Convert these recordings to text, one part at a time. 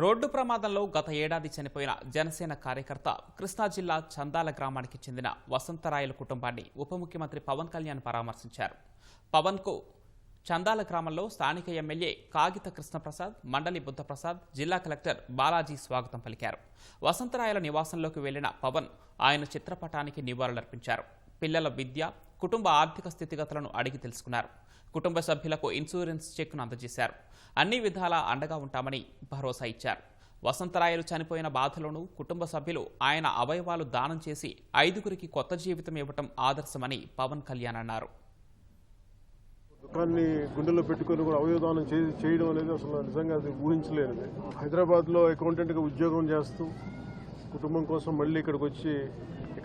Road ప్రమాదంలో గత ఏడాది చనిపోయిన జనసేన కార్యకర్త కృష్ణా జిల్లా చందాల గ్రామానికి చెందిన వసంతరాయల కుటుంబాన్ని ఉప ముఖ్యమంత్రి పవన్ కళ్యాణ్ పరామర్శించారు. పవన్కు చందాల గ్రామంలో స్థానిక ఎమ్మెల్యే కాగిత కృష్ణప్రసాద్ మండలి బుద్ధప్రసాద్ జిల్లా కలెక్టర్ బాలాజీ స్వాగతం పలికారు. వసంతరాయల నివాసంలోకి వెళ్ళిన పవన్ ఆయన చిత్రపటానికి నివాళులర్పించారు. పిల్లల విద్య కుటుంబ ఆర్థిక స్థితిగతులను అడిగి తెలుసుకున్నారు. కుటుంబ సభ్యులకు ఇన్సూరెన్స్ చెక్ను అందజేశారు. అన్ని విధాలా అండగా ఉంటామని భరోసా ఇచ్చారు. వసంతరాయలు చనిపోయిన బాధలను కుటుంబ సభ్యులు ఆయన అవయవాలు దానం చేసి ఐదుగురికి కొత్త జీవితం ఇవ్వటం ఆదర్శమని పవన్ కళ్యాణ్ అన్నారు. దుఃఖాన్ని గుండెలో పెట్టుకొని కూడా అవయవదానం చే- చేయడం అనేది అసలు నిజంగా అది ఊహించలేనిది. హైదరాబాద్లో అకౌంటెంట్గా ఉద్యోగం చేస్తూ కుటుంబం కోసం మళ్ళీ ఇక్కడికి వచ్చి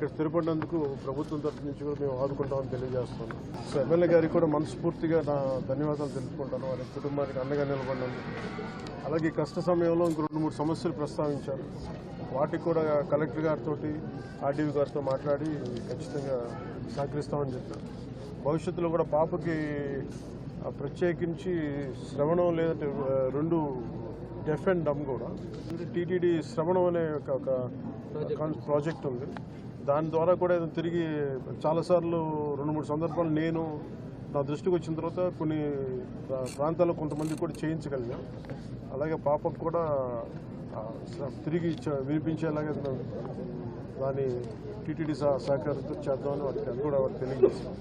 ఇక్కడ స్థిరపడినందుకు ప్రభుత్వం తరఫు నుంచి కూడా మేము ఆదుకుంటామని తెలియజేస్తున్నాం. సో ఎమ్మెల్యే గారికి కూడా మనస్ఫూర్తిగా నా ధన్యవాదాలు తెలుపుకుంటాను. వారి కుటుంబానికి అండగా నిలబడినందుకు. అలాగే ఈ కష్ట సమయంలో ఇంకో రెండు మూడు సమస్యలు ప్రస్తావించారు. వాటికి కూడా కలెక్టర్ గారితో ఆర్డీవీ గారితో మాట్లాడి ఖచ్చితంగా సహకరిస్తామని చెప్పారు. భవిష్యత్తులో కూడా పాపకి ప్రత్యేకించి శ్రవణం లేదంటే రెండు డెఫ్ అండ్ డమ్ కూడా. టీటీడీ శ్రవణం అనే ఒక ప్రాజెక్ట్ ఉంది. దాని ద్వారా కూడా తిరిగి చాలాసార్లు రెండు మూడు సందర్భాలు నేను నా దృష్టికి వచ్చిన తర్వాత కొన్ని ప్రాంతాల్లో కొంతమంది కూడా చేయించగలిగాం. అలాగే పాపకు కూడా తిరిగి వినిపించేలాగే వినిపించేలాగా దాన్ని టీటీడీ సహకారంతో చేద్దామని వారికి అది కూడా తెలియజేస్తాం